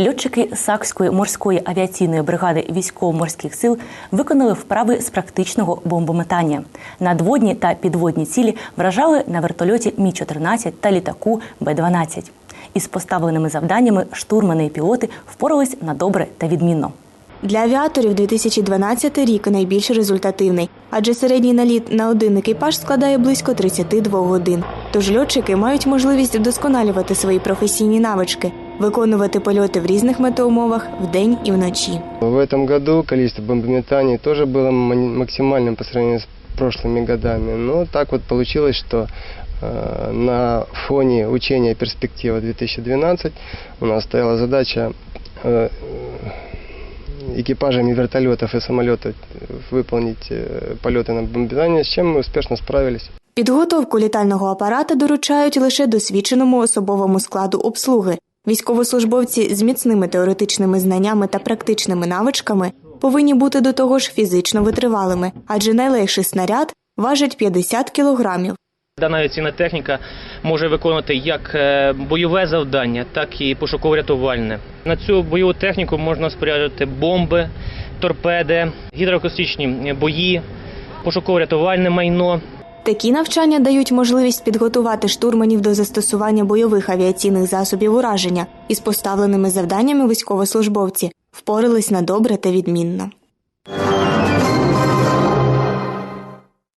Льотчики Сакської морської авіаційної бригади військово-морських сил виконали вправи з практичного бомбометання. Надводні та підводні цілі вражали на вертольоті Мі 14 та літаку Б-12. Із поставленими завданнями штурмани і пілоти впорались на добре та відмінно. Для авіаторів 2012 рік найбільш результативний, адже середній наліт на один екіпаж складає близько 32 годин. Тож льотчики мають можливість вдосконалювати свої професійні навички, виконувати польоти в різних метеумовах вдень і вночі. В этом году количество бомбометаний тоже было мани- максимальным по сравнению с прошлыми годами. Но так вот получилось, что э, на фоне учения «Перспектива 2012» у нас стояла задача э, экипажами вертолетов и самолетов выполнить э, полеты на бомбометание, с чем мы успешно справились. Підготовку літального апарата доручають лише досвідченому особовому складу обслуги. Військовослужбовці з міцними теоретичними знаннями та практичними навичками повинні бути до того ж фізично витривалими, адже найлегший снаряд важить 50 кілограмів. Дана авіаційна техніка може виконувати як е, бойове завдання, так і пошуково-рятувальне. На цю бойову техніку можна споряджувати бомби, торпеди, гідроакустичні бої, пошуково-рятувальне майно. Такі навчання дають можливість підготувати штурманів до застосування бойових авіаційних засобів ураження із поставленими завданнями військовослужбовці впорались на добре та відмінно.